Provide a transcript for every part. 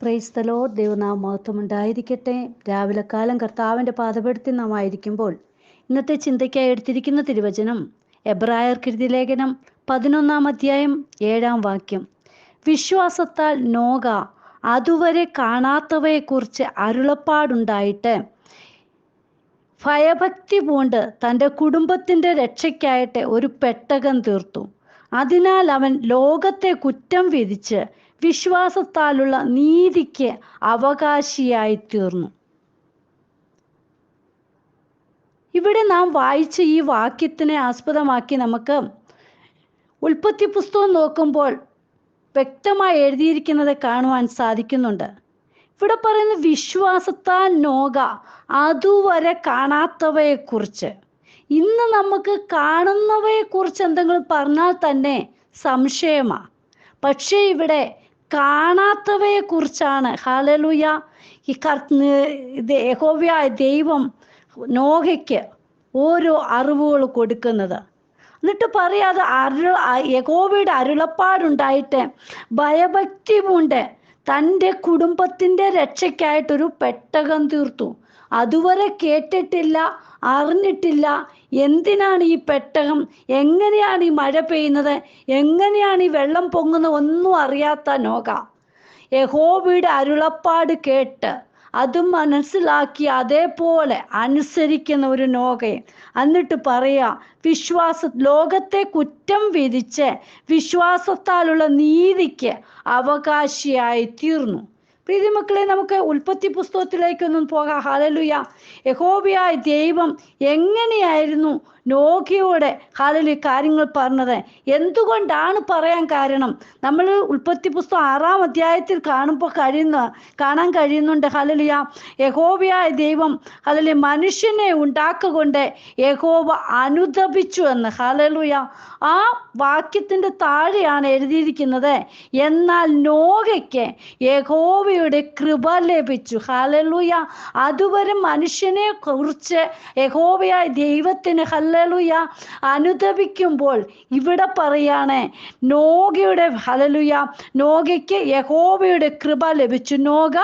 പ്രൈസ്തലോ ദൈവനാം മഹത്വം ഉണ്ടായിരിക്കട്ടെ രാവിലെ കാലം കർത്താവിന്റെ പാതപെടുത്തി നാം ആയിരിക്കുമ്പോൾ ഇന്നത്തെ ചിന്തയ്ക്കായി എടുത്തിരിക്കുന്ന തിരുവചനം എബ്രായർ കൃതി ലേഖനം പതിനൊന്നാം അധ്യായം ഏഴാം വാക്യം. വിശ്വാസത്താൽ നോക അതുവരെ കാണാത്തവയെക്കുറിച്ച് അരുളപ്പാടുണ്ടായിട്ട് ഭയഭക്തി പൂണ്ട് തന്റെ കുടുംബത്തിന്റെ രക്ഷയ്ക്കായിട്ട് ഒരു പെട്ടകം തീർത്തു. അതിനാൽ അവൻ ലോകത്തെ കുറ്റം വിധിച്ച് വിശ്വാസത്താലുള്ള നീതിക്ക് അവകാശിയായി തീർന്നു. ഇവിടെ നാം വായിച്ച ഈ വാക്യത്തിനെ ആസ്പദമാക്കി നമുക്ക് ഉൽപ്പത്തി പുസ്തകം നോക്കുമ്പോൾ വ്യക്തമായി എഴുതിയിരിക്കുന്നത് കാണുവാൻ സാധിക്കുന്നുണ്ട്. ഇവിടെ പറയുന്ന വിശ്വാസത്താൽ നോക അതുവരെ കാണാത്തവയെക്കുറിച്ച്. ഇന്ന് നമുക്ക് കാണുന്നവയെക്കുറിച്ച് എന്തെങ്കിലും പറഞ്ഞാൽ തന്നെ സംശയമാ. പക്ഷേ ഇവിടെ കാണാത്തവയെ കുറിച്ചാണ്. ഹാലലുയ ഈ കർഹോവ്യായ ദൈവം നോഹയ്ക്ക് ഓരോ അറിവുകൾ കൊടുക്കുന്നത്. എന്നിട്ട് പറയാതെ അരുൾ യഹോവയുടെ അരുളപ്പാടുണ്ടായിട്ട് ഭയഭക്തി പൂണ്ട് തന്റെ കുടുംബത്തിന്റെ രക്ഷയ്ക്കായിട്ടൊരു പെട്ടകം തീർത്തു. അതുവരെ കേട്ടിട്ടില്ല അറിഞ്ഞിട്ടില്ല എന്തിനാണ് ഈ പെട്ടകം? എങ്ങനെയാണ് ഈ മഴ പെയ്യുന്നത്? എങ്ങനെയാണ് ഈ വെള്ളം പൊങ്ങുന്നത്? ഒന്നും അറിയാത്ത നോക. യഹോബയുടെ അരുളപ്പാട് കേട്ട് അത് മനസ്സിലാക്കി അതേപോലെ അനുസരിക്കുന്ന ഒരു നോകയെ. എന്നിട്ട് പറയാ വിശ്വാസ ലോകത്തെ കുറ്റം വിധിച്ച് വിശ്വാസത്താലുള്ള നീതിക്ക് അവകാശിയായി തീർന്നു പ്രീതി മക്കളെ നമുക്ക് ഉൽപ്പത്തി പുസ്തകത്തിലേക്കൊന്നും പോകാം. ഹാലലുയ യഹോബിയായ ദൈവം എങ്ങനെയായിരുന്നു നോക്കിയോടെ. ഹാലലി കാര്യങ്ങൾ പറഞ്ഞത്. എന്തുകൊണ്ടാണ് പറയാൻ കാരണം? നമ്മൾ ഉൽപ്പത്തി പുസ്തകം ആറാം അധ്യായത്തിൽ കാണുമ്പോൾ കഴിയുന്ന കാണാൻ കഴിയുന്നുണ്ട്. ഹലലിയ യഹോബിയായ ദൈവം ഹലലി മനുഷ്യനെ ഉണ്ടാക്കുകൊണ്ട് യഹോവ അനുദപിച്ചു എന്ന്. ഹലലുയ ആ വാക്യത്തിന്റെ താഴെയാണ് എഴുതിയിരിക്കുന്നത്. എന്നാൽ നോകയ്ക്ക് യഹോവയുടെ കൃപ ലഭിച്ചു. ഹലലുയ അതുവരെ മനുഷ്യനെ കുറിച്ച് യഹോവയായ ദൈവത്തിന് ഹല്ല ഹലലുയ അനുദപിക്കുമ്പോൾ ഇവിടെ പറയാണ് നോഗയുടെ ഹലലുയ നോഗയ്ക്ക് യഹോവയുടെ കൃപ ലഭിച്ചു. നോഗ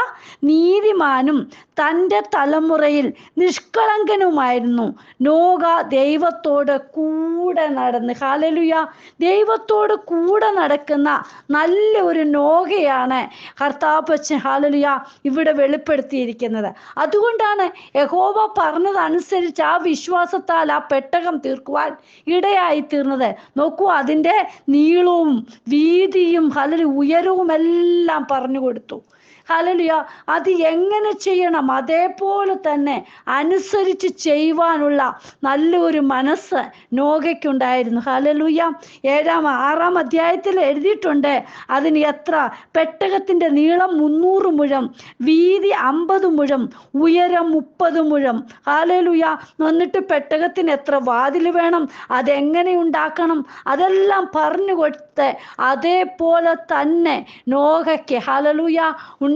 നീതിമാനും തന്റെ തലമുറയിൽ നിഷ്കളങ്കനുമായിരുന്നു. നോഗ ദൈവത്തോട് കൂടെ നടന്ന് ഹാലലുയ ദൈവത്തോട് കൂടെ നടക്കുന്ന നല്ല ഒരു നോഗയാണ് കർത്താപ്പച്ചൻ ഹാലലുയ ഇവിടെ വെളിപ്പെടുത്തിയിരിക്കുന്നത്. അതുകൊണ്ടാണ് യഹോവ പറഞ്ഞതനുസരിച്ച് ആ വിശ്വാസത്താൽ ആ പെട്ടകം തീർക്കുവാൻ ഇടയായി തീർന്നത് നോക്കൂ അതിന്റെ നീളവും വീതിയും ഹലലു ഉയരവും എല്ലാം പറഞ്ഞു കൊടുത്തു. ഹലലിയ അത് എങ്ങനെ ചെയ്യണം? അതേപോലെ തന്നെ അനുസരിച്ച് ചെയ്യുവാനുള്ള നല്ലൊരു മനസ്സ് നോഗയ്ക്കുണ്ടായിരുന്നു. ഹലലുയ ഏഴാം ആറാം അധ്യായത്തിൽ എഴുതിയിട്ടുണ്ട്. അതിന് എത്ര? പെട്ടകത്തിന്റെ നീളം മുന്നൂറ് മുഴം വീതി അമ്പത് മുഴം ഉയരം മുപ്പത് മുഴം. ഹാലലുയ എന്നിട്ട് പെട്ടകത്തിന് എത്ര വാതിൽ വേണം? അതെങ്ങനെ ഉണ്ടാക്കണം? അതെല്ലാം പറഞ്ഞു കൊടുത്ത് അതേപോലെ തന്നെ നോഹയ്ക്ക് ഹലലുയ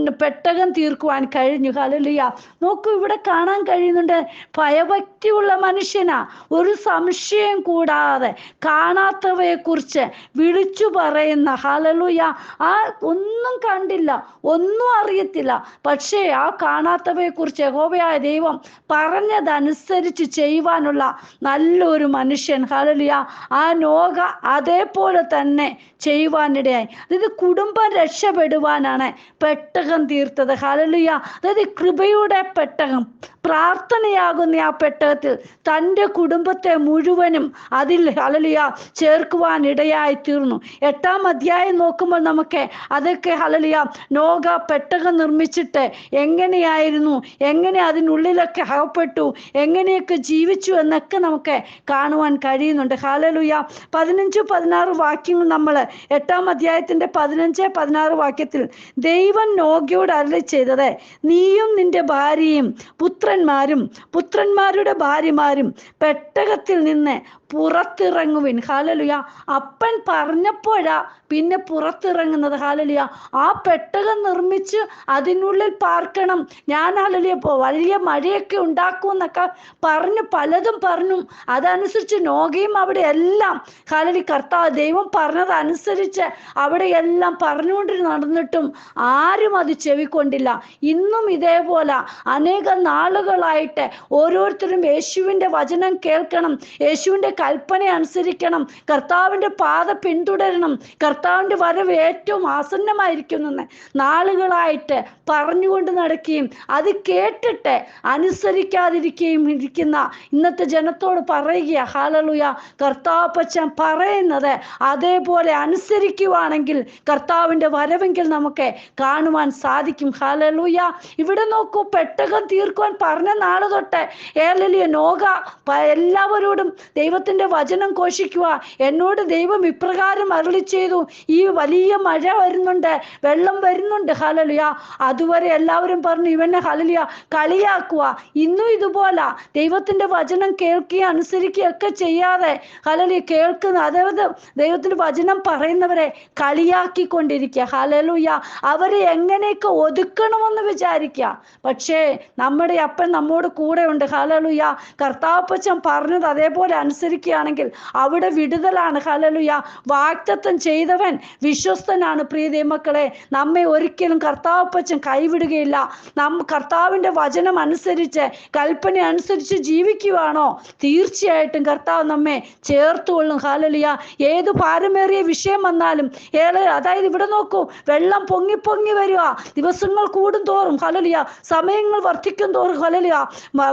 പെട്ടകം തീർക്കുവാൻ കഴിഞ്ഞു. ഹലലിയ നോക്കൂ ഇവിടെ കാണാൻ കഴിയുന്നുണ്ട് ഭയഭക്തിയുള്ള മനുഷ്യനാ. ഒരു സംശയം കൂടാതെ കാണാത്തവയെ കുറിച്ച് വിളിച്ചു പറയുന്ന ഹലലുയ ആ ഒന്നും കണ്ടില്ല ഒന്നും അറിയത്തില്ല. പക്ഷേ ആ കാണാത്തവയെ കുറിച്ച് യഹോവയായ ദൈവം പറഞ്ഞതനുസരിച്ച് ചെയ്യുവാനുള്ള നല്ലൊരു മനുഷ്യൻ ഹലലിയ ആ നോക അതേപോലെ തന്നെ ചെയ്യുവാനിടയായി. അതായത് കുടുംബം രക്ഷപ്പെടുവാനാണ് പെട്ടകം തീർത്തത്. ഹലലുയ അതായത് കൃപയുടെ പെട്ടകം. പ്രാർത്ഥനയാകുന്ന ആ പെട്ടകത്തിൽ തന്റെ കുടുംബത്തെ മുഴുവനും അതിൽ ഹലലിയ ചേർക്കുവാൻ ഇടയായി തീർന്നു. എട്ടാം അധ്യായം നോക്കുമ്പോൾ നമുക്ക് അതൊക്കെ ഹലലിയ നോക പെട്ടകം നിർമ്മിച്ചിട്ട് എങ്ങനെയായിരുന്നു എങ്ങനെ അതിനുള്ളിലൊക്കെ അകപ്പെട്ടു എങ്ങനെയൊക്കെ ജീവിച്ചു എന്നൊക്കെ നമുക്ക് കാണുവാൻ കഴിയുന്നുണ്ട്. ഹലലുയ പതിനഞ്ച് പതിനാറ് വാക്യങ്ങൾ നമ്മൾ എട്ടാം അധ്യായത്തിന്റെ പതിനഞ്ച് പതിനാറ് വാക്യത്തിൽ ദൈവം നോഗയോട് അരളി ചെയ്തത്? നീയും നിന്റെ ഭാര്യയും പുത്രന്മാരും പുത്രന്മാരുടെ ഭാര്യമാരും പെട്ടകത്തിൽ നിന്ന് പുറത്തിറങ്ങുവിൻ. ഹാലലുയ അപ്പൻ പറഞ്ഞപ്പോഴാ പിന്നെ പുറത്തിറങ്ങുന്നത്. ഹാലലിയ ആ പെട്ടകം നിർമ്മിച്ച് അതിനുള്ളിൽ പാർക്കണം. ഞാൻ ഹാലലിയ വലിയ മഴയൊക്കെ ഉണ്ടാക്കും എന്നൊക്കെ പറഞ്ഞു പലതും പറഞ്ഞു. അതനുസരിച്ച് നോഗയും അവിടെ എല്ലാം ഹാലലി കർത്താവ് ദൈവം പറഞ്ഞതനുസരിച്ച് അവിടെ എല്ലാം പറഞ്ഞുകൊണ്ട് നടന്നിട്ടും ആരും അത് ചെവിക്കൊണ്ടില്ല. ഇന്നും ഇതേപോലെ അനേക നാളുകളായിട്ട് ഓരോരുത്തരും യേശുവിന്റെ വചനം കേൾക്കണം. യേശുവിന്റെ കൽപ്പന അനുസരിക്കണം കർത്താവിന്റെ പാത പിന്തുടരണം. കർത്താവിന്റെ വരവ് ഏറ്റവും ആസന്നമായിരിക്കുന്നെന്ന് നാളുകളായിട്ട് പറഞ്ഞുകൊണ്ട് നടക്കുകയും അത് കേട്ടിട്ട് അനുസരിക്കാതിരിക്കുകയും ഇരിക്കുന്ന ഇന്നത്തെ ജനത്തോട് പറയുക ഹാലലുയ കർത്താപ്പച്ചൻ പറയുന്നത് അതേപോലെ അനുസരിക്കുവാണെങ്കിൽ കർത്താവിന്റെ വരവെങ്കിൽ നമുക്ക് കാണുവാൻ സാധിക്കും. ഹാലലുയ ഇവിടെ നോക്കൂ പെട്ടകം തീർക്കുവാൻ പറഞ്ഞ നാൾ തൊട്ട് ഏലലിയ നോക എല്ലാവരോടും എല്ലാവരോടും ദൈവത്തിന്റെ വചനം ഘോഷിക്കുക എന്നോട് ദൈവം ഇപ്രകാരം അരളി ചെയ്തു ഈ വലിയ മഴ വരുന്നുണ്ട്. വെള്ളം വരുന്നുണ്ട്. ഹലലിയ അതുവരെ എല്ലാവരും പറഞ്ഞു ഇവനെ ഹലലിയ കളിയാക്കുക ഇന്നും ഇതുപോലെ. ദൈവത്തിന്റെ വചനം കേൾക്കുകയും അനുസരിക്കുകയൊക്കെ ചെയ്യാതെ. ഹലലിയ കേൾക്കുന്ന അതായത് ദൈവത്തിന്റെ വചനം പറയുന്നവരെ കളിയാക്കിക്കൊണ്ടിരിക്കുക. ഹലലുയ അവരെ എങ്ങനെയൊക്കെ ഒതുക്കണമെന്ന് വിചാരിക്കുക. പക്ഷേ നമ്മുടെ അപ്പൻ നമ്മോട് കൂടെ ഉണ്ട് ഹലലുയ കർത്താപ്പച്ചൻ പറഞ്ഞത് അതേപോലെ അനുസരിക്കുകയാണെങ്കിൽ അവിടെ വിടുതലാണ്. ഹലലുയ വാക്തത്വം ചെയ്തവൻ വിശ്വസ്തനാണ്. പ്രിയ ദൈവമക്കളെ നമ്മെ ഒരിക്കലും കർത്താവപ്പച്ചൻ കൈവിടുകയില്ല. നാം കർത്താവിന്റെ വചനം അനുസരിച്ച് കൽപ്പന അനുസരിച്ച് ജീവിക്കുവാണോ? തീർച്ചയായിട്ടും കർത്താവ് നമ്മെ ചേർത്തുകൊള്ളും. ഹാലലിയ ഏത് പാരമേറിയ വിഷയം വന്നാലും ഏറെ അതായത് ഇവിടെ നോക്കൂ വെള്ളം പൊങ്ങി പൊങ്ങി വരിക. ദിവസങ്ങൾ കൂടും തോറും ഹലലിയ സമയങ്ങൾ വർദ്ധിക്കും തോറും ഹലലിയ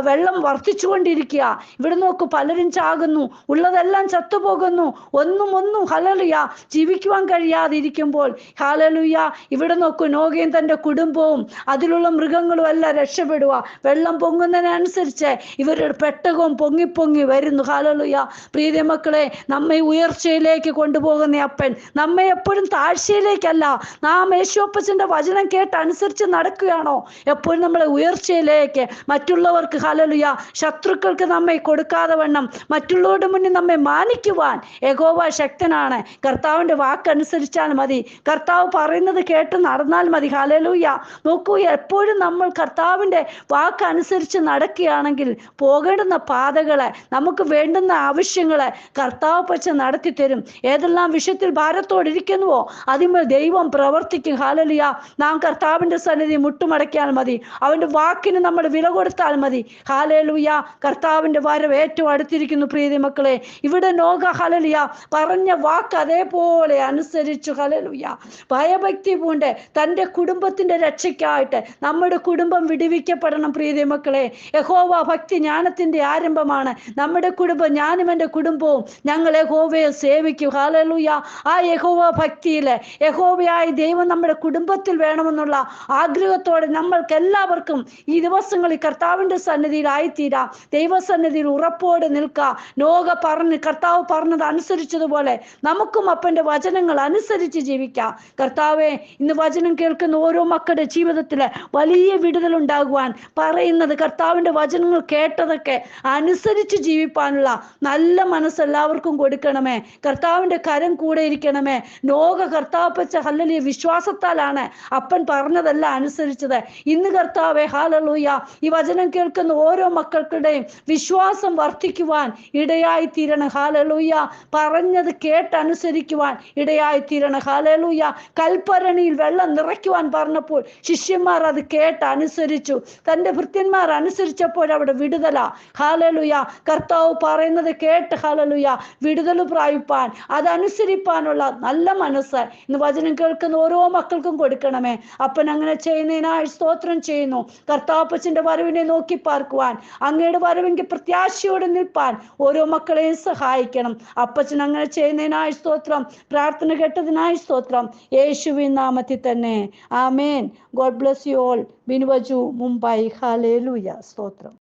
വെള്ളം വർദ്ധിച്ചുകൊണ്ടിരിക്കുക. ഇവിടെ നോക്കൂ പലരും ചാകുന്നു. ഉള്ളതെല്ലാം ചത്തുപോകുന്നു. ഒന്നും ഒന്നും ഹലലുയ ജീവിക്കുവാൻ കഴിയാതിരിക്കുമ്പോൾ ഹലലുയ ഇവിടെ നോക്കൂ നോകയും തന്റെ കുടുംബവും അതിലുള്ള മൃഗങ്ങളും എല്ലാം രക്ഷപ്പെടുക. വെള്ളം പൊങ്ങുന്നതിനനുസരിച്ച് ഇവരുടെ പെട്ടകവും പൊങ്ങി പൊങ്ങി വരുന്നു. ഹലലുയ പ്രീതി മക്കളെ നമ്മെ ഉയർച്ചയിലേക്ക് കൊണ്ടുപോകുന്ന അപ്പൻ നമ്മെ എപ്പോഴും താഴ്ചയിലേക്കല്ല. നാം യേശുപ്പച്ചന്റെ വചനം കേട്ട് അനുസരിച്ച് നടക്കുകയാണോ? എപ്പോഴും നമ്മളെ ഉയർച്ചയിലേക്ക് മറ്റുള്ളവർക്ക് ഹലലുയ ശത്രുക്കൾക്ക് നമ്മെ കൊടുക്കാതെ വണ്ണം മറ്റുള്ളവരുടെ മുന്നിൽ നമ്മെ മാനിക്കുവാൻ യഹോവ ശക്തനാണ്. കർത്താവിന്റെ വാക്കനുസരിച്ചാൽ മതി. കർത്താവ് പറയുന്നത് കേട്ട് നടന്നാൽ മതി. ഹലലൂയ നോക്കൂ എപ്പോഴും നമ്മൾ കർത്താവിന്റെ വാക്കനുസരിച്ച് നടക്കുകയാണെങ്കിൽ പോകേണ്ടുന്ന പാതകളെ നമുക്ക് വേണ്ടുന്ന ആവശ്യങ്ങളെ കർത്താവ് പച്ച നടത്തി തരും ഏതെല്ലാം വിഷയത്തിൽ ഭാരത്തോടിരിക്കുന്നുവോ അതിന്മേൽ ദൈവം പ്രവർത്തിക്കും. ഹാലലിയ നാം കർത്താവിന്റെ സന്നിധി മുട്ടുമടക്കിയാൽ മതി. അവന്റെ വാക്കിന് നമ്മൾ വില കൊടുത്താൽ മതി. ഹാലലുയ കർത്താവിന്റെ വരവ് ഏറ്റവും അടുത്തിരിക്കുന്നു പ്രീതി മക്കളെ ഇവിടെ നോക ഹലലിയ പറഞ്ഞ വാക്ക് അതേപോലെ അനുസരിച്ചു ഹലലുയ ഭയഭക്തി പൂണ്ട് തന്റെ കുടുംബത്തിന്റെ രക്ഷയ്ക്കായിട്ട് നമ്മുടെ കുടുംബം വിടുവിക്കപ്പെടണം പ്രീതി മക്കളെ. യഹോവ ഭക്തി ജ്ഞാനത്തിന്റെ ആരംഭമാണ്. നമ്മുടെ കുടുംബം ഞാനും എന്റെ കുടുംബവും ഞങ്ങൾ യഹോവയെ സേവിക്കും. ഹാലലുയ ആ യഹോവ ഭക്തിയിൽ യഹോവയായ ദൈവം നമ്മുടെ കുടുംബത്തിൽ വേണമെന്നുള്ള ആഗ്രഹത്തോടെ നമ്മൾക്ക് എല്ലാവർക്കും ഈ ദിവസങ്ങളിൽ കർത്താവിന്റെ സന്നിധിയിൽ ആയിത്തീരാം. ദൈവസന്നിധിയിൽ ഉറപ്പോടെ നിൽക്കുക നോക പറഞ്ഞ് കർത്താവ് പറഞ്ഞത് അനുസരിച്ചതുപോലെ നമുക്കും അപ്പന്റെ വചനങ്ങൾ അനുസരിച്ച് ജീവിക്കാം. കർത്താവെ ഇന്ന് വചനം കേൾക്കുന്ന ഓരോ മക്കളുടെ ജീവിതത്തിൽ വലിയ വിടുതൽ ഉണ്ടാകുവാൻ പറയുന്നത് കർത്താവിന്റെ വചനങ്ങൾ കേട്ടതൊക്കെ അനുസരിച്ച് ജീവിപ്പാനുള്ള നല്ല മനസ്സ് എല്ലാവർക്കും കൊടുക്കണമേ. കർത്താവിന്റെ കരം കൂടെ ഇരിക്കണമേ. ലോക കർത്താപ്പച്ച ഹല്ലലിയ വിശ്വാസത്താലാണ് അപ്പൻ പറഞ്ഞതെല്ലാം അനുസരിച്ചത്. ഇന്ന് കർത്താവെ ഹാലലൂയ ഈ വചനം കേൾക്കുന്ന ഓരോ മക്കൾക്കുടെയും വിശ്വാസം വർദ്ധിക്കുവാൻ ഇടയായി തീരണം ഹാലലൂയ പറഞ്ഞത് കേട്ടനുസരിക്കുവാൻ ഇടയായിത്തീരണ. തീരണം ഹാലലൂയ കൽപ്പരണിയിൽ വെള്ളം നിറയ്ക്കുവാൻ പറഞ്ഞപ്പോൾ ശിഷ്യന്മാർ അത് കേട്ട് അനുസരിച്ചു തന്റെ ഭൃത്യന്മാർ അനുസരിച്ചപ്പോൾ അവിടെ വിടുതല. ഹാലലുയ കർത്താവ് പറയുന്നത് കേട്ട് ഹാലലുയ വിടുതൽ പ്രായിപ്പാൻ അതനുസരിപ്പാനുള്ള നല്ല മനസ്സ് ഇന്ന് വചനം കേൾക്കുന്ന ഓരോ മക്കൾക്കും കൊടുക്കണമേ. അപ്പൻ അങ്ങനെ ചെയ്യുന്നതിനായി സ്തോത്രം ചെയ്യുന്നു. കർത്താപ്പച്ചന്റെ വരവിനെ നോക്കി പാർക്കുവാൻ അങ്ങയുടെ വരവെങ്കിൽ പ്രത്യാശയോടെ നിൽപ്പാൻ ഓരോ മക്കളെയും സഹായിക്കണം. അപ്പച്ചൻ അങ്ങനെ ചെയ്യുന്നതിനായി സ്തോത്രം. പ്രാർത്ഥന കേട്ടതിനായി സ്തോത്രം. യേശുവിൻ നാമത്തിൽ തന്നെ. ആമേൻ. God bless you all. ബിനുവജു Mumbai. ഹാലേലൂയ സ്തോത്രം.